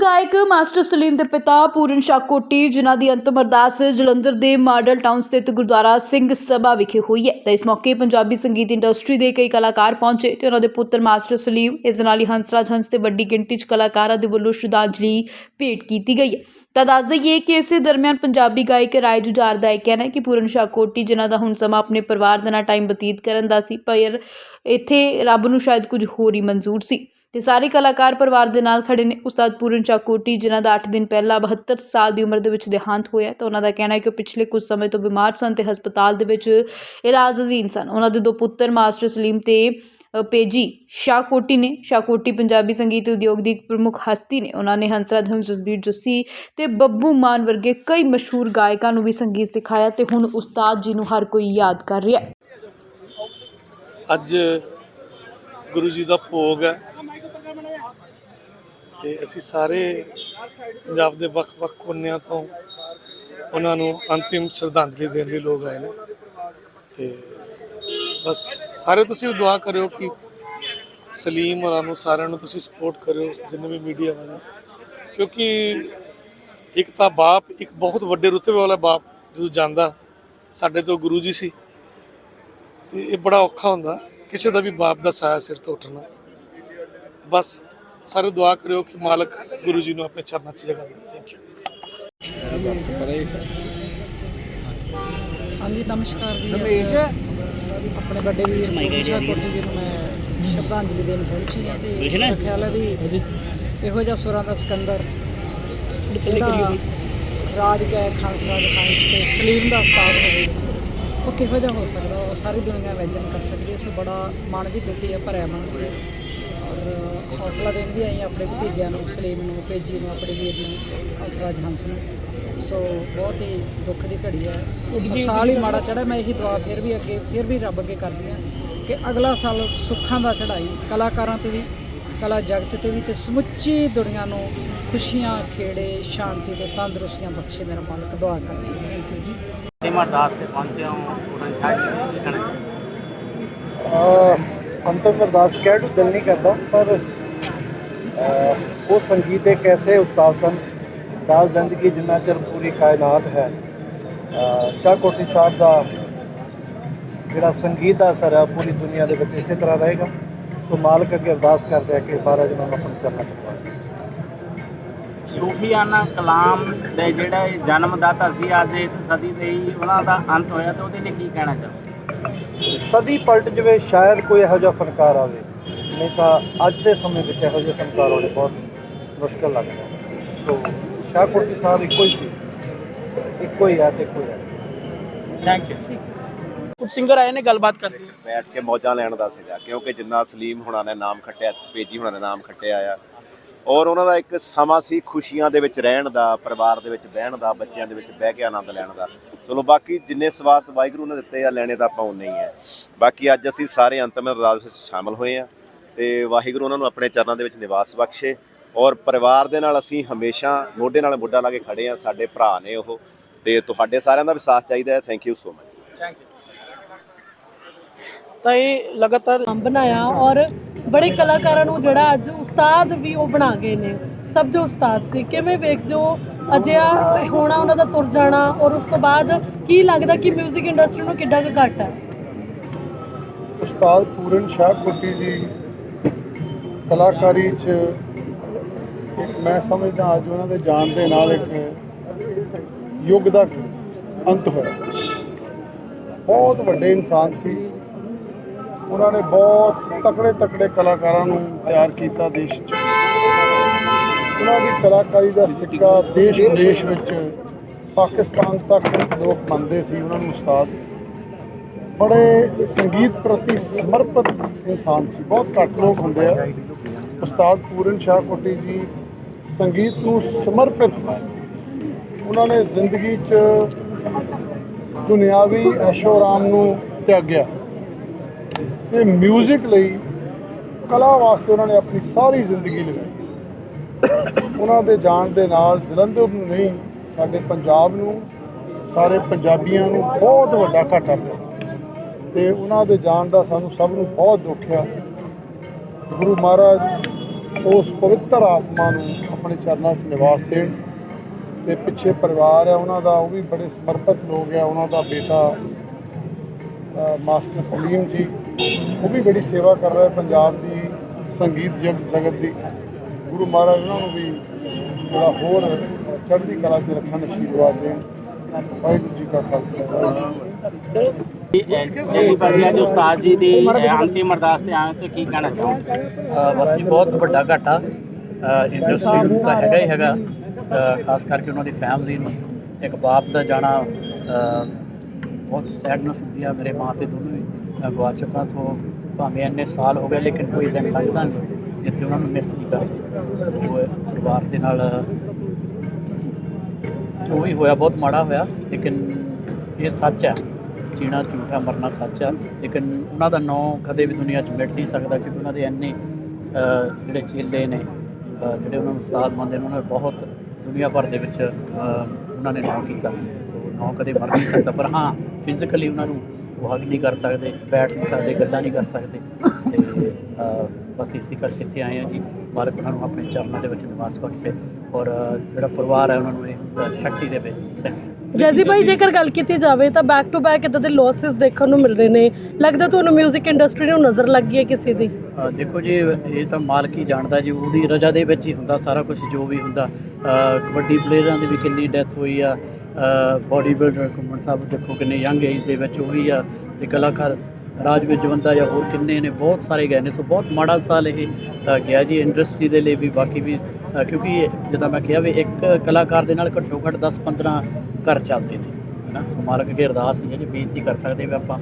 ਗਾਇਕ ਮਾਸਟਰ ਸਲੀਮ ਦੇ ਪਿਤਾ ਪੂਰਨ ਸ਼ਾਹ ਕੋਟੀ, ਜਿਨ੍ਹਾਂ ਦੀ ਅੰਤਮ ਅਰਦਾਸ ਜਲੰਧਰ ਦੇ ਮਾਡਲ ਟਾਊਨ ਸਥਿਤ ਗੁਰਦੁਆਰਾ ਸਿੰਘ ਸਭਾ ਵਿਖੇ ਹੋਈ ਹੈ। ਤਾਂ ਇਸ ਮੌਕੇ ਪੰਜਾਬੀ ਸੰਗੀਤ ਇੰਡਸਟਰੀ ਦੇ ਕਈ ਕਲਾਕਾਰ ਪਹੁੰਚੇ ਤੇ ਉਹਨਾਂ ਦੇ ਪੁੱਤਰ ਮਾਸਟਰ ਸਲੀਮ, ਇਸ ਦੇ ਨਾਲ ਹੀ ਹੰਸਰਾਜ ਹੰਸ ਤੇ ਵੱਡੀ ਗਿਣਤੀ 'ਚ ਕਲਾਕਾਰਾਂ ਦੇ ਵੱਲੋਂ ਸ਼ਰਧਾਂਜਲੀ ਭੇਟ ਕੀਤੀ ਗਈ ਹੈ। ਤਾਂ ਦੱਸ ਦਈਏ ਕਿ ਇਸੇ ਦਰਮਿਆਨ ਪੰਜਾਬੀ ਗਾਇਕ ਰਾਏ ਜੁਝਾਰ ਦਾ ਇਹ ਕਹਿਣਾ ਹੈ ਕਿ ਪੂਰਨ ਸ਼ਾਹ ਕੋਟੀ, ਜਿਨ੍ਹਾਂ ਦਾ ਹੁਣ ਸਮਾਂ ਆਪਣੇ ਪਰਿਵਾਰ ਦੇ ਨਾਲ ਟਾਈਮ ਬਤੀਤ ਕਰਨ ਦਾ ਸੀ, ਪਰ ਇੱਥੇ ਰੱਬ ਨੂੰ ਸ਼ਾਇਦ ਕੁਝ ਹੋਰ ਹੀ ਮਨਜ਼ੂਰ ਸੀ। ਤੇ ਸਾਰੇ ਕਲਾਕਾਰ ਪਰਿਵਾਰ ਦੇ ਨਾਲ ਖੜੇ ਨੇ। ਉਸਤਾਦ ਪੂਰਨ ਸ਼ਾਹ ਜਿਨ੍ਹਾਂ ਦਾ 8 ਦਿਨ ਪਹਿਲਾਂ 72 ਸਾਲ ਦੀ ਉਮਰ ਦੇ ਵਿੱਚ ਦੇਹਾਂਤ ਹੋਇਆ ਤਾਂ ਉਹਨਾਂ ਦਾ ਕਹਿਣਾ ਹੈ ਕਿ ਉਹ ਪਿਛਲੇ ਕੁਝ ਸਮੇਂ ਤੋਂ ਬਿਮਾਰ ਸਨ ਤੇ ਹਸਪਤਾਲ ਦੇ ਵਿੱਚ ਇਲਾਜ ਅਧੀਨ ਸਨ। ਉਹਨਾਂ ਦੇ ਦੋ ਪੁੱਤਰ, ਮਾਸਟਰ ਸਲੀਮ ਤੇ ਪੇਜੀ ਸ਼ਾਹਕੋਟੀ ਨੇ। ਸ਼ਾਹਕੋਟੀ ਪੰਜਾਬੀ ਸੰਗੀਤ ਉਦਯੋਗ ਦੀ ਇੱਕ ਪ੍ਰਮੁੱਖ ਹਸਤੀ ਨੇ। ਉਹਨਾਂ ਨੇ ਹੰਸਰਾਜ ਹੰਸ, ਜਸਬੀਰ ਜੱਸੀ ਤੇ ਬੱਬੂ ਮਾਨ ਵਰਗੇ ਕਈ ਮਸ਼ਹੂਰ ਗਾਇਕਾਂ ਨੂੰ ਵੀ ਸੰਗੀਤ ਸਿਖਾਇਆ ਤੇ ਹੁਣ ਉਸਤਾਦ ਜੀ ਨੂੰ ਹਰ ਕੋਈ ਯਾਦ ਕਰ ਰਿਹਾ ਅੱਜ ਗੁਰੂ ਜੀ ਦਾ ਭੋਗ ਹੈ। ਤੇ ਅਸੀਂ ਸਾਰੇ ਪੰਜਾਬ ਦੇ ਵੱਖ-ਵੱਖ ਕੋਨਿਆਂ ਤੋਂ ਉਹਨਾਂ ਨੂੰ ਅੰਤਿਮ ਸ਼ਰਧਾਂਜਲੀ ਦੇਣ ਲਈ ਲੋਕ ਆਏ ਨੇ। ਤੇ ਬਸ ਸਾਰੇ ਤੁਸੀਂ ਦੁਆ ਕਰਿਓ ਕਿ ਸਲੀਮ ਹੋਰਾਂ ਨੂੰ ਸਾਰਿਆਂ ਨੂੰ ਤੁਸੀਂ ਸਪੋਰਟ ਕਰਿਓ, ਜਿੰਨੇ ਵੀ ਮੀਡੀਆ ਵਾਲੇ। ਕਿਉਂਕਿ ਇੱਕ ਤਾਂ ਬਾਪ, ਇੱਕ ਬਹੁਤ ਵੱਡੇ ਰੁਤਬੇ ਵਾਲਾ ਬਾਪ ਜਦੋਂ ਜਾਂਦਾ, ਸਾਡੇ ਤੋਂ ਗੁਰੂ ਜੀ ਸੀ, ਤੇ ਇਹ ਬੜਾ ਔਖਾ ਹੁੰਦਾ, ਕਿਸੇ ਦਾ ਵੀ ਬਾਪ ਦਾ ਸਾਇਆ ਸਿਰ ਤੋਂ ਉੱਠਣਾ। ਬਸ ਸਾਰੇ ਦੁਆ ਕਰਿਓ ਕਿ ਮਾਲਕ ਗੁਰੂ ਜੀ ਨੂੰ ਆਪਣੇ ਚਰਨਾਂ 'ਚ ਜਗ੍ਹਾ ਦੇ। ਥੈਂਕ ਯੂ ਹਾਂਜੀ ਨਮਸਕਾਰ ਜੀ ਰਮੇਸ਼ ਆਪਣੇ ਵੱਡੇ ਵੀਰ ਮਨੀਸ਼ਾ ਕੋਟੀ ਜੀ ਨੂੰ ਮੈਂ ਸ਼ਰਧਾਂਜਲੀ ਦੇਣ ਪਹੁੰਚੀ ਹਾਂ ਤੇ ਮੇਰਾ ਖਿਆਲ ਹੈ ਵੀ ਇਹੋ ਜਿਹਾ ਸੁਰਾਂ ਦਾ ਸਿਕੰਦਰ ਜਿਹੜਾ ਰਾਜ ਕੈ ਖਾਂਸਰਾਜ ਖਾਂਸ ਤੇ ਸਲੀਮ ਦਾ ਉਸਤਾਦ ਹੋਵੇ ਉਹ ਕਿਹੋ ਜਿਹਾ ਹੋ ਸਕਦਾ? ਉਹ ਸਾਰੀ ਦੁਨੀਆ ਵੈਜਨ ਕਰ ਸਕਦੀ ਹੈ ਸੋ ਬੜਾ ਮਨ ਵੀ ਦੁਖੀ ਹੈ ਭਰਿਆ ਮਨ ਵੀ ਹੈ। ਹੌਸਲਾ ਦੇਣ ਵੀ ਆਈ ਆਪਣੇ ਭਤੀਜਿਆਂ ਨੂੰ ਸਲੀਮ ਨੂੰ ਪੇਜੀ ਨੂੰ ਆਪਣੇ ਵੀਰ ਨੂੰ ਹੰਸਰਾਜ ਹੰਸ ਨੂੰ। ਸੋ ਬਹੁਤ ਹੀ ਦੁੱਖ ਦੀ ਘੜੀ ਹੈ। ਔਰ ਸਾਲ ਹੀ ਮਾੜਾ ਚੜਾ ਮੈਂ ਇਹੀ ਦੁਆ ਫਿਰ ਵੀ ਅੱਗੇ ਫਿਰ ਵੀ ਰੱਬ ਅੱਗੇ ਕਰਦੀ ਹਾਂ ਕਿ ਅਗਲਾ ਸਾਲ ਸੁੱਖਾਂ ਦਾ ਚੜਾਈ ਕਲਾਕਾਰਾਂ ਤੇ ਵੀ ਕਲਾ ਜਗਤ ਤੇ ਵੀ ਤੇ ਸਮੁੱਚੀ ਦੁਨੀਆ ਨੂੰ ਖੁਸ਼ੀਆਂ ਖੇੜੇ ਸ਼ਾਂਤੀ ਤੇ ਤੰਦਰੁਸਤੀਆਂ ਬਖਸ਼ੇ ਮੇਰਾ ਮਾਲਕ ਦੁਆ ਕਰਦੀ ਹਾਂ। ਥੈਂਕ ਯੂ ਜੀ। ਟੀਮਾਂ ਦਾਸ ਤੇ ਪਹੁੰਚੇ ਹਾਂ ਪੂਰਨ ਸ਼ਾਹ ਜੀ ਅੰਤਮ ਅਰਦਾਸ ਕਹਿ ਨੂੰ ਦਿਲ ਨਹੀਂ ਕਰਦਾ, ਪਰ ਉਹ ਸੰਗੀਤ ਇੱਕ ਐਸੇ ਉਸਤਾਦ ਸਨ। ਦਾ ਜ਼ਿੰਦਗੀ ਜਿੰਨਾ ਚਿਰ ਪੂਰੀ ਕਾਇਨਾਤ ਹੈ। ਅਹ, ਸ਼ਾਹ ਕੋਟੀ ਸਾਹਿਬ ਦਾ ਜਿਹੜਾ ਸੰਗੀਤ ਦਾ ਅਸਰ ਹੈ ਪੂਰੀ ਦੁਨੀਆ ਦੇ ਵਿੱਚ ਇਸੇ ਤਰ੍ਹਾਂ ਰਹੇਗਾ। ਸੋ ਮਾਲਕ ਅੱਗੇ ਅਰਦਾਸ ਕਰਦੇ ਆ ਕਿ ਬਾਰਾ ਜਨਾਂ ਨੂੰ ਆਪਣੇ ਚਰਨਾਂ ਚ ਪਾਸੇ ਸੂਫੀਆਨਾ ਕਲਾਮ ਦੇ ਜਿਹੜਾ ਜਨਮਦਾਤਾ ਸੀ, ਅੱਜ ਇਸ ਸਦੀ ਦੇ ਹੀ ਉਹਨਾਂ ਦਾ ਅੰਤ ਹੋਇਆ, ਤੇ ਉਹਦੇ ਲਈ ਕੀ ਕਹਿਣਾ ਚਾਹੋ ਸਦੀ ਪਲਟ ਜਵੇ ਸ਼ਾਇਦ ਕੋਈ ਇਹੋ ਜਿਹਾ ਫਨਕਾਰ ਆਵੇ। ਨਹੀਂ ਤਾਂ ਅੱਜ ਦੇ ਸਮੇਂ ਵਿੱਚ ਇਹੋ ਜਿਹੇ ਫਨਕਾਰ ਆਉਣੇ ਬਹੁਤ ਮੁਸ਼ਕਲ ਲੱਗਦਾ ਸੋ ਸ਼ਾਹ ਕੋਟੀ ਸਾਹਿਬ ਇੱਕੋ ਹੀ ਸੀ। ਇੱਕੋ ਹੀ ਹੈ ਤੇ ਇੱਕੋ ਹੀ ਥੈਂਕ ਯੂ ਕੁਝ ਸਿੰਗਰ ਆਏ ਨੇ ਗੱਲਬਾਤ ਕਰਨੀ ਬੈਠ ਕੇ ਮੌਜਾਂ ਲੈਣ ਦਾ ਸੀਗਾ ਕਿਉਂਕਿ ਜਿੰਨਾ ਸਲੀਮ ਹੁਣਾਂ ਨੇ ਨਾਮ ਖੱਟਿਆ ਪੇਜੀ ਹੁਣਾਂ ਨੇ ਨਾਮ ਖੱਟਿਆ ਆ ਔਰ ਉਹਨਾਂ ਦਾ ਇੱਕ ਸਮਾਂ ਸੀ ਖੁਸ਼ੀਆਂ ਦੇ ਵਿੱਚ ਰਹਿਣ ਦਾ, ਪਰਿਵਾਰ ਦੇ ਵਿੱਚ ਬਹਿਣ ਦਾ, ਬੱਚਿਆਂ ਦੇ ਵਿੱਚ ਬਹਿ ਕੇ ਆਨੰਦ ਲੈਣ ਦਾ। ਚਲੋ ਬਾਕੀ ਜਿੰਨੇ ਸਵਾਸ ਵਾਹਿਗੁਰੂ ਨੇ ਦਿੱਤੇ ਆ, ਲੈਣੇ ਤਾਂ ਆਪਾਂ ਉਨੇ ਹੀ ਹੈ ਬਾਕੀ ਅੱਜ ਅਸੀਂ ਸਾਰੇ ਅੰਤਮ ਅਰਦਾਸ ਵਿੱਚ ਸ਼ਾਮਲ ਹੋਏ ਆ ਤੇ ਵਾਹਿਗੁਰੂ ਉਹਨਾਂ ਨੂੰ ਆਪਣੇ ਚਰਨਾਂ ਦੇ ਵਿੱਚ ਨਿਵਾਸ ਬਖਸ਼ੇ ਔਰ ਪਰਿਵਾਰ ਦੇ ਨਾਲ ਅਸੀਂ ਹਮੇਸ਼ਾ ਮੋਢੇ ਨਾਲ ਮੋਢਾ ਲਾ ਕੇ ਖੜੇ ਆ, ਸਾਡੇ ਭਰਾ ਨੇ ਉਹ ਤੇ ਤੁਹਾਡੇ ਸਾਰਿਆਂ ਦਾ ਵੀ ਸਾਥ ਚਾਹੀਦਾ ਹੈ। Thank you so much thank you ਤਾਂ ਇਹ ਲਗਾਤਾਰ ਬਣਾਇਆ ਔਰ ਬੜੇ ਕਲਾਕਾਰਾਂ ਨੂੰ ਜਿਹੜਾ ਅੱਜ ਉਸਤਾਦ ਵੀ ਉਹ ਬਣਾ ਗਏ ਨੇ। ਸਭ ਦੇ ਉਸਤਾਦ ਸੀ। ਕਿਵੇਂ ਵੇਖਦੇ ਹੋ? ਅਜਿਹਾ ਹੋਣਾ, ਉਹਨਾਂ ਦਾ ਤੁਰ ਜਾਣਾ ਔਰ ਉਸ ਤੋਂ ਬਾਅਦ ਕੀ ਲੱਗਦਾ ਕਿ 뮤직 ਇੰਡਸਟਰੀ ਨੂੰ ਕਿੱਡਾ ਕੁ ਘਾਟਾ ਹੈ? ਉਸਤਾਦ ਪੂਰਨ ਸ਼ਾਹ ਕੋਟੀ ਜੀ ਕਲਾਕਾਰੀ 'ਚ ਇੱਕ ਮੈਂ ਸਮਝਦਾ ਅੱਜ ਉਹਨਾਂ ਦੇ ਜਾਣ ਦੇ ਨਾਲ ਇੱਕ ਯੁੱਗ ਦਾ ਅੰਤ ਹੋਇਆ। ਬਹੁਤ ਵੱਡੇ ਇਨਸਾਨ ਸੀ। ਉਹਨਾਂ ਨੇ ਬਹੁਤ ਤਕੜੇ ਤਕੜੇ ਕਲਾਕਾਰਾਂ ਨੂੰ ਤਿਆਰ ਕੀਤਾ ਦੇਸ਼ 'ਚ। ਉਹਨਾਂ ਦੀ ਕਲਾਕਾਰੀ ਦਾ ਸਿੱਕਾ ਦੇਸ਼ ਵਿਦੇਸ਼ ਵਿੱਚ ਪਾਕਿਸਤਾਨ ਤੱਕ ਲੋਕ ਮੰਨਦੇ ਸੀ, ਉਹਨਾਂ ਨੂੰ ਉਸਤਾਦ। ਬੜੇ ਸੰਗੀਤ ਪ੍ਰਤੀ ਸਮਰਪਿਤ ਇਨਸਾਨ ਸੀ, ਬਹੁਤ ਘੱਟ ਲੋਕ ਹੁੰਦੇ ਆ। ਉਸਤਾਦ ਪੂਰਨ ਸ਼ਾਹ ਕੋਟੀ ਜੀ ਸੰਗੀਤ ਨੂੰ ਸਮਰਪਿਤ ਸੀ। ਉਹਨਾਂ ਨੇ ਜ਼ਿੰਦਗੀ 'ਚ ਦੁਨਿਆਵੀ ਐਸ਼ੋਰਾਮ ਨੂੰ ਤਿਆਗਿਆ। ਤੇ 뮤직 ਲਈ ਕਲਾ ਵਾਸਤੇ ਉਹਨਾਂ ਨੇ ਆਪਣੀ ਸਾਰੀ ਜ਼ਿੰਦਗੀ ਲਗਾਈ। ਉਹਨਾਂ ਦੇ ਜਾਣ ਦੇ ਨਾਲ ਜਲੰਧਰ ਨੂੰ ਨਹੀਂ, ਸਾਡੇ ਪੰਜਾਬ ਨੂੰ, ਸਾਰੇ ਪੰਜਾਬੀਆਂ ਨੂੰ ਬਹੁਤ ਵੱਡਾ ਘਾਟਾ ਪਿਆ। ਤੇ ਉਹਨਾਂ ਦੇ ਜਾਣ ਦਾ ਸਾਨੂੰ ਸਭ ਨੂੰ ਬਹੁਤ ਦੁੱਖ ਆ। ਗੁਰੂ ਮਹਾਰਾਜ ਉਸ ਪਵਿੱਤਰ ਆਤਮਾ ਨੂੰ ਆਪਣੇ ਚਰਨਾਂ 'ਚ ਨਿਵਾਸ ਦੇਣ। ਤੇ ਪਿੱਛੇ ਪਰਿਵਾਰ ਹੈ ਉਹਨਾਂ ਦਾ, ਉਹ ਵੀ ਬੜੇ ਸਮਰਪਿਤ ਲੋਕ ਆ, ਉਹਨਾਂ ਦਾ ਬੇਟਾ ਮਾਸਟਰ ਸਲੀਮ ਜੀ ਉਹ ਵੀ ਬੜੀ ਸੇਵਾ ਕਰ ਰਿਹਾ ਪੰਜਾਬ ਦੀ ਸੰਗੀਤ ਜਗ- ਜਗਤ ਦੀ। ਗੁਰੂ ਮਹਾਰਾਜ ਉਹਨਾਂ ਨੂੰ ਵੀ ਜਿਹੜਾ ਹੋਰ ਚੜ੍ਹਦੀ ਕਲਾ 'ਚ ਰੱਖਣ ਆਸ਼ੀਰਵਾਦ ਦੇਣ। ਵਾਹਿਗੁਰੂ ਜੀ ਕਾ ਖਾਲਸਾ। ਵਾਹਿਗੁਰੂ ਜੀ ਕੀ ਫਤਿਹ। ਜੀ ਭਾਜੀ ਅੱਜ ਉਸਤਾਦ ਜੀ ਦੀ ਅੰਤਿਮ ਅਰਦਾਸ ਤੇ ਆਏ ਤੇ ਕੀ ਕਹਿਣਾ ਬਸ ਜੀ ਬਹੁਤ ਵੱਡਾ ਘਾਟਾ ਇੰਡਸਟਰੀ ਤਾਂ ਹੈਗਾ ਹੀ ਹੈਗਾ। ਖਾਸ ਕਰਕੇ ਉਹਨਾਂ ਦੀ ਫੈਮਿਲੀ ਨੂੰ। ਇੱਕ ਬਾਪ ਦਾ ਜਾਣਾ ਅ, ਬਹੁਤ ਸੈਡਨੈਸ ਹੁੰਦੀ ਆ ਮੇਰੇ ਮਾਂ ਤੇ ਦੋਨੋਂ ਹੀ ਅ, ਗਵਾ ਚੁੱਕਾ ਸੋ ਭਾਵੇਂ ਇੰਨੇ ਸਾਲ ਹੋ ਗਏ ਲੇਕਿਨ ਕੋਈ ਦਿਨ ਲੱਗਦਾ ਜਿੱਥੇ ਉਹਨਾਂ ਨੂੰ ਮਿਸ ਨਹੀਂ ਕਰਦੇ। ਸੋ ਪਰਿਵਾਰ ਦੇ ਨਾਲ ਜੋ ਵੀ ਹੋਇਆ ਬਹੁਤ ਮਾੜਾ ਹੋਇਆ ਲੇਕਿਨ ਇਹ ਸੱਚ ਹੈ ਜੀਣਾ ਝੂਠਾ ਮਰਨਾ ਸੱਚ ਹੈ ਲੇਕਿਨ ਉਹਨਾਂ ਦਾ ਨਾਂ ਕਦੇ ਵੀ ਦੁਨੀਆ 'ਚ ਮਿਟ ਨਹੀਂ ਸਕਦਾ ਕਿਉਂਕਿ ਉਹਨਾਂ ਦੇ ਇੰਨੇ ਜਿਹੜੇ ਚੇਲੇ ਨੇ ਜਿਹੜੇ ਉਹਨਾਂ ਨੂੰ ਉਸਤਾਦ ਮੰਨਦੇ ਨੇ ਉਹਨਾਂ ਨੇ ਬਹੁਤ ਦੁਨੀਆ ਭਰ ਦੇ ਵਿੱਚ ਉਹਨਾਂ ਨੇ ਨਾਂ ਕੀਤਾ। ਨਾਂ ਕਦੇ ਮਰ ਨਹੀਂ ਸਕਦਾ ਪਰ ਹਾਂ ਫਿਜ਼ੀਕਲੀ ਉਹਨਾਂ ਨੂੰ ਉਹ ਹੱਗ ਨਹੀਂ ਕਰ ਸਕਦੇ ਬੈਠ ਨਹੀਂ ਸਕਦੇ ਗੱਲਾਂ ਨਹੀਂ ਕਰ ਸਕਦੇ। ਤੇ ਬਸ ਇਸੇ ਕਰਕੇ ਇੱਥੇ ਆਏ ਆ ਜੀ ਮਾਲਕ ਉਹਨਾਂ ਨੂੰ ਆਪਣੇ ਚਰਨਾਂ ਦੇ ਵਿੱਚ ਨਿਵਾਸ ਬਖਸ਼ੇ ਔਰ ਜਿਹੜਾ ਪਰਿਵਾਰ ਹੈ ਉਹਨਾਂ ਨੂੰ ਇਹ ਸ਼ਕਤੀ ਦੇਵੇ। ਜੈਜੀ ਭਾਈ ਜੇਕਰ ਗੱਲ ਕੀਤੀ ਜਾਵੇ ਤਾਂ ਬੈਕ ਟੂ ਬੈਕ ਇਦਾਂ ਦੇ ਲਾਸਸ ਦੇਖਣ ਨੂੰ ਮਿਲ ਰਹੇ ਨੇ। ਲੱਗਦਾ ਤੁਹਾਨੂੰ 뮤직 ਇੰਡਸਟਰੀ ਨੂੰ ਨਜ਼ਰ ਲੱਗ ਗਈ ਹੈ ਕਿਸੇ ਦੀ? ਦੇਖੋ ਜੀ ਇਹ ਤਾਂ ਮਾਲਕ ਹੀ ਜਾਣਦਾ ਜੀ ਉਹਦੀ ਰਜਾ ਦੇ ਵਿੱਚ ਹੀ ਹੁੰਦਾ ਸਾਰਾ ਕੁਝ ਜੋ ਵੀ ਹੁੰਦਾ। ਕਬੱਡੀ ਪਲੇਅਰਾਂ ਦੀ ਵੀ ਕਿੰਨੀ ਡੈਥ ਹੋਈ ਆ। ਬਾਡੀ ਬਿਲਡਰ ਕੁਮਨ ਸਾਹਿਬ ਦੇਖੋ ਕਿੰਨੇ ਯੰਗ ਏਜ ਦੇ ਵਿੱਚ ਉਹੀ ਆ ਤੇ ਕਲਾਕਾਰ ਰਾਜਵੀਰ ਜਵੰਦਾ ਜਾਂ ਹੋਰ ਕਿੰਨੇ ਨੇ, ਬਹੁਤ ਸਾਰੇ ਗਏ ਨੇ। ਸੋ ਬਹੁਤ ਮਾੜਾ ਸਾਲ ਇਹ ਗਿਆ ਜੀ ਇੰਡਸਟਰੀ ਦੇ ਲਈ ਵੀ, ਬਾਕੀ ਵੀ ਕਿਉਂਕਿ ਜਿੱਦਾਂ ਮੈਂ ਕਿਹਾ ਵੀ ਇੱਕ ਕਲਾਕਾਰ ਦੇ ਨਾਲ ਘੱਟੋ ਘੱਟ 10 15 ਘਰ ਚੱਲਦੇ ਨੇ ਹਨਾ ਸੋ ਮਾਲਕ ਅੱਗੇ ਅਰਦਾਸ ਹੈ ਜੀ, ਬੇਨਤੀ ਕਰ ਸਕਦੇ ਵੀ ਆਪਾਂ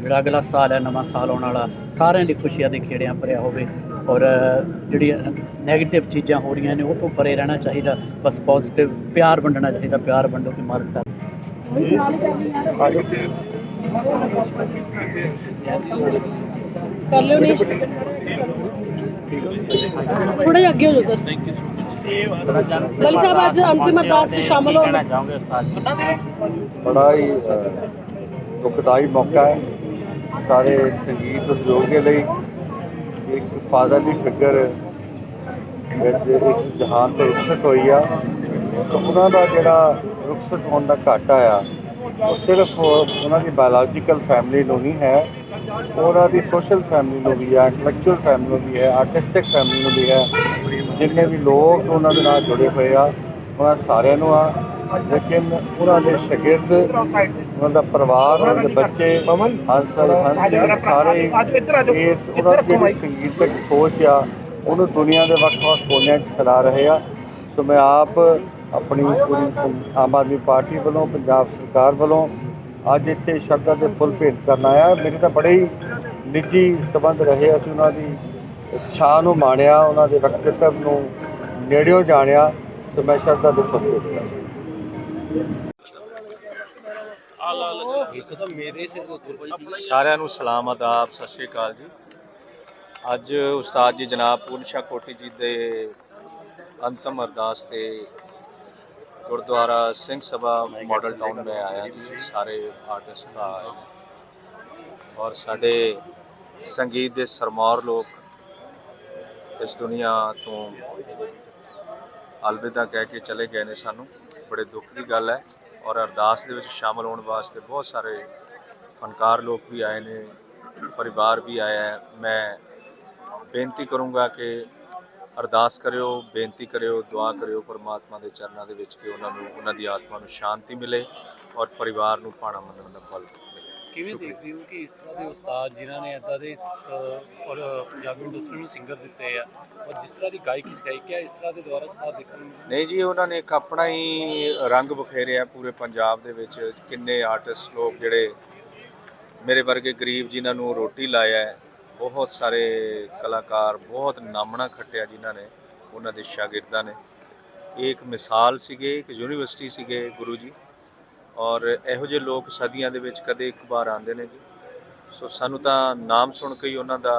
ਜਿਹੜਾ ਅਗਲਾ ਸਾਲ ਹੈ, ਨਵਾਂ ਸਾਲ ਆਉਣ ਵਾਲਾ, ਸਾਰਿਆਂ ਲਈ ਖੁਸ਼ੀਆਂ ਦੇ ਖੇੜਿਆਂ ਭਰਿਆ ਹੋਵੇ। ਔਰ ਅ, ਜਿਹੜੀਆਂ ਨੈਗੇਟਿਵ ਚੀਜ਼ਾਂ ਹੋ ਰਹੀਆਂ ਨੇ ਉਹ ਤੋਂ ਪਰੇ ਰਹਿਣਾ ਚਾਹੀਦਾ। ਬਸ ਪੋਜ਼ਿਟਿਵ ਪਿਆਰ ਵੰਡਣਾ ਚਾਹੀਦਾ ਪਿਆਰ ਵੰਡੋ ਤੇ ਮਾਲਕ ਸਾਹਿਬ। ਕਰ ਲਿਓ ਨਹੀਂ ਥੋੜਾ ਜਿਹਾ ਅੱਗੇ ਹੋ ਜਾਓ ਸਰ। ਬਲੀ ਸਾਹਿਬ ਅੱਜ ਅੰਤਿਮ ਅਰਦਾਸ 'ਚ ਸ਼ਾਮਲ ਜੀ ਬੜਾ ਹੀ ਦੁਖਦਾਈ ਮੌਕਾ ਹੈ। ਸਾਰੇ ਸੰਗੀਤ ਉਦਯੋਗ ਦੇ ਲਈ ਇੱਕ ਫਾਦਰਲੀ ਫਿਗਰ ਵਿੱਚ ਇਸ ਜਹਾਨ ਤੋਂ ਰੁਖਸਤ ਹੋਈ ਆ। ਤਾਂ ਉਹਨਾਂ ਦਾ ਜਿਹੜਾ ਰੁਖਸਤ ਹੋਣ ਦਾ ਘਾਟਾ ਆ, ਉਹ ਸਿਰਫ ਉਹਨਾਂ ਦੀ ਬਾਇਓਲੋਜੀਕਲ ਫੈਮਿਲੀ ਨੂੰ ਨਹੀਂ ਹੈ, ਉਹਨਾਂ ਦੀ ਸੋਸ਼ਲ ਫੈਮਿਲੀ ਨੂੰ ਵੀ ਹੈ ਇੰਟੈਲੈਕਚੁਅਲ ਫੈਮਿਲੀ ਨੂੰ ਵੀ ਹੈ ਆਰਟਿਸਟਿਕ ਫੈਮਿਲੀ ਨੂੰ ਵੀ ਹੈ। ਜਿੰਨੇ ਵੀ ਲੋਕ ਉਹਨਾਂ ਦੇ ਨਾਲ ਜੁੜੇ ਹੋਏ ਆ, ਉਹਨਾਂ ਸਾਰਿਆਂ ਨੂੰ ਆ। ਲੇਕਿਨ ਉਹਨਾਂ ਦੇ ਸ਼ਾਗਿਰਦ ਉਹਨਾਂ ਦਾ ਪਰਿਵਾਰ ਉਹਨਾਂ ਦੇ ਬੱਚੇ ਹੰਸ ਹੰਸ ਸਾਰੇ ਇਸ ਉਹਨਾਂ ਦੀ ਸੰਗੀਤਕ ਸੋਚ ਆ ਉਹਨੂੰ ਦੁਨੀਆ ਦੇ ਵੱਖ-ਵੱਖ ਕੋਨਿਆਂ 'ਚ ਫੈਲਾ ਰਹੇ ਆ। ਸੋ ਮੈਂ ਆਪ ਆਪਣੀ ਪੂਰੀ ਆਮ ਆਦਮੀ ਪਾਰਟੀ ਵੱਲੋਂ ਪੰਜਾਬ ਸਰਕਾਰ ਵੱਲੋਂ ਅੱਜ ਇੱਥੇ ਸ਼ਰਧਾ ਦੇ ਫੁੱਲ ਭੇਟ ਕਰਨ ਆਇਆ। ਮੇਰੇ ਤਾਂ ਬੜੇ ਹੀ ਨਿੱਜੀ ਸਬੰਧ ਰਹੇ ਅਸੀਂ ਉਹਨਾਂ ਦੀ ਇੱਛਾ ਨੂੰ ਮਾਣਿਆ ਉਹਨਾਂ ਦੇ ਵਿਅਕਤੀਤਵ ਨੂੰ ਨੇੜਿਓਂ ਜਾਣਿਆ। ਸੋ ਮੈਂ ਸ਼ਰਧਾ ਦੇ ਫੁੱਲ ਭੇਟ ਕਰਦਾ ਮੇਰੇ ਸਾਰਿਆਂ ਨੂੰ ਸਲਾਮ, ਆਦਾਬ, ਸਤਿ ਸ਼੍ਰੀ ਅਕਾਲ ਜੀ। ਅੱਜ ਉਸਤਾਦ ਜੀ ਜਨਾਬ ਪੂਰਨ ਸ਼ਾਹ ਕੋਟੀ ਜੀ ਦੇ ਅੰਤਮ ਅਰਦਾਸ ਤੇ ਗੁਰਦੁਆਰਾ ਸਿੰਘ ਸਭਾ ਮਾਡਲ ਟਾਊਨ ਮੈਂ ਆਇਆ ਜੀ। ਸਾਰੇ ਆਰਟਿਸਟ ਦਾ ਆਏ ਔਰ ਸਾਡੇ ਸੰਗੀਤ ਦੇ ਸਰਮੌਰ ਲੋਕ ਇਸ ਦੁਨੀਆ ਤੋਂ ਅਲਵਿਦਾ ਕਹਿ ਕੇ ਚਲੇ ਗਏ ਨੇ ਸਾਨੂੰ। ਬੜੇ ਦੁੱਖ ਦੀ ਗੱਲ ਹੈ। ਔਰ ਅਰਦਾਸ ਦੇ ਵਿੱਚ ਸ਼ਾਮਲ ਹੋਣ ਵਾਸਤੇ ਬਹੁਤ ਸਾਰੇ ਫਨਕਾਰ ਲੋਕ ਵੀ ਆਏ ਨੇ, ਪਰਿਵਾਰ ਵੀ ਆਇਆ ਹੈ। ਮੈਂ ਬੇਨਤੀ ਕਰੂੰਗਾ ਕਿ ਅਰਦਾਸ ਕਰਿਓ, ਬੇਨਤੀ ਕਰਿਓ, ਦੁਆ ਕਰਿਓ ਪਰਮਾਤਮਾ ਦੇ ਚਰਨਾਂ ਦੇ ਵਿੱਚ ਕਿ ਉਹਨਾਂ ਨੂੰ, ਉਹਨਾਂ ਦੀ ਆਤਮਾ ਨੂੰ ਸ਼ਾਂਤੀ ਮਿਲੇ ਔਰ ਪਰਿਵਾਰ ਨੂੰ ਭਾਣਾ ਮੰਨਣ ਦਾ ਬਲ ਕਿਵੇਂ ਦੇਖਦੇ ਹੋ ਕਿ ਇਸ ਤਰ੍ਹਾਂ ਦੇ ਉਸਤਾਦ ਜਿਨ੍ਹਾਂ ਨੇ ਇਦਾਂ ਦੇ ਔਰ ਪੰਜਾਬੀ ਇੰਡਸਟਰੀ ਨੂੰ ਸਿੰਗਰ ਦਿੱਤੇ ਆ ਔਰ ਜਿਸ ਤਰ੍ਹਾਂ ਦੀ ਗਾਇਕੀ ਸਿਖਾਈ ਕਿਆ ਇਸ ਤਰ੍ਹਾਂ ਦੇ ਦੁਆਰਾ ਉਸਤਾਦ ਦੇਖਣ ਨੂੰ? ਨਹੀਂ ਜੀ ਉਹਨਾਂ ਨੇ ਇੱਕ ਆਪਣਾ ਹੀ ਰੰਗ ਬਖੇਰਿਆ ਪੂਰੇ ਪੰਜਾਬ ਦੇ ਵਿੱਚ ਕਿੰਨੇ ਆਰਟਿਸਟ ਲੋਕ ਜਿਹੜੇ ਮੇਰੇ ਵਰਗੇ ਗਰੀਬ ਜਿਨ੍ਹਾਂ ਨੂੰ ਰੋਟੀ ਲਾਇਆ ਹੈ ਬਹੁਤ ਸਾਰੇ ਕਲਾਕਾਰ ਬਹੁਤ ਨਾਮਣਾ ਖੱਟਿਆ ਜਿਨ੍ਹਾਂ ਨੇ ਉਹਨਾਂ ਦੇ ਸ਼ਾਗਿਰਦਾਂ ਨੇ। ਇਹ ਇੱਕ ਮਿਸਾਲ ਸੀਗੇ ਇੱਕ ਯੂਨੀਵਰਸਿਟੀ ਸੀਗੇ ਗੁਰੂ ਜੀ। ਔਰ ਇਹੋ ਜਿਹੇ ਲੋਕ ਸਦੀਆਂ ਦੇ ਵਿੱਚ ਕਦੇ ਇੱਕ ਵਾਰ ਆਉਂਦੇ ਨੇ ਜੀ। ਸੋ ਸਾਨੂੰ ਤਾਂ ਨਾਮ ਸੁਣ ਕੇ ਹੀ ਉਹਨਾਂ ਦਾ,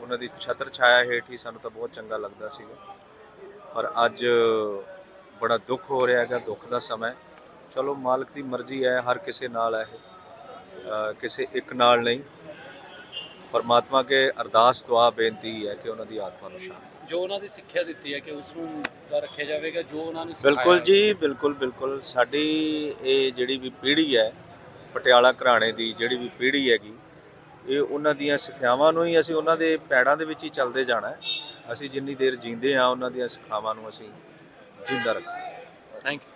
ਉਹਨਾਂ ਦੀ ਛਤਰ ਛਾਇਆ ਹੇਠ ਹੀ ਸਾਨੂੰ ਤਾਂ ਬਹੁਤ ਚੰਗਾ ਲੱਗਦਾ ਸੀਗਾ। ਪਰ ਅੱਜ ਬੜਾ ਦੁੱਖ ਹੋ ਰਿਹਾ ਹੈਗਾ, ਦੁੱਖ ਦਾ ਸਮਾਂ ਚਲੋ ਮਾਲਕ ਦੀ ਮਰਜ਼ੀ ਹੈ, ਹਰ ਕਿਸੇ ਨਾਲ ਹੈ ਇਹ। ਕਿਸੇ ਇੱਕ ਨਾਲ ਨਹੀਂ। ਪਰਮਾਤਮਾ ਕੇ ਅਰਦਾਸ ਦੁਆ ਬੇਨਤੀ ਹੈ ਕਿ ਉਹਨਾਂ ਦੀ ਆਤਮਾ ਨੂੰ ਸ਼ਾਂਤੀ ਜੋ ਉਹਨਾਂ ਦੀ ਸਿੱਖਿਆ ਦਿੱਤੀ ਹੈ ਕਿ ਉਸ ਨੂੰ ਦਾ ਰੱਖਿਆ ਜਾਵੇਗਾ ਜੋ ਉਹਨਾਂ ਨੇ ਸਿਖਾਇਆ ਬਿਲਕੁਲ ਜੀ ਬਿਲਕੁਲ ਬਿਲਕੁਲ। ਸਾਡੀ ਇਹ ਜਿਹੜੀ ਵੀ ਪੀੜ੍ਹੀ ਹੈ ਪਟਿਆਲਾ ਘਰਾਣੇ ਦੀ ਜਿਹੜੀ ਵੀ ਪੀੜ੍ਹੀ ਹੈਗੀ ਇਹ ਉਹਨਾਂ ਦੀਆਂ ਸਿੱਖਿਆਵਾਂ ਨੂੰ ਹੀ ਅਸੀਂ ਉਹਨਾਂ ਦੇ ਪੈੜਾਂ ਦੇ ਵਿੱਚ ਹੀ ਚੱਲਦੇ ਜਾਣਾ ਹੈ। ਅਸੀਂ ਜਿੰਨੀ ਦੇਰ ਜੀਂਦੇ ਆ ਉਹਨਾਂ ਦੀਆਂ ਸਿੱਖਿਆਵਾਂ ਨੂੰ ਅਸੀਂ ਜਿੰਦਾ ਰੱਖਾਂਗੇ ਥੈਂਕ ਯੂ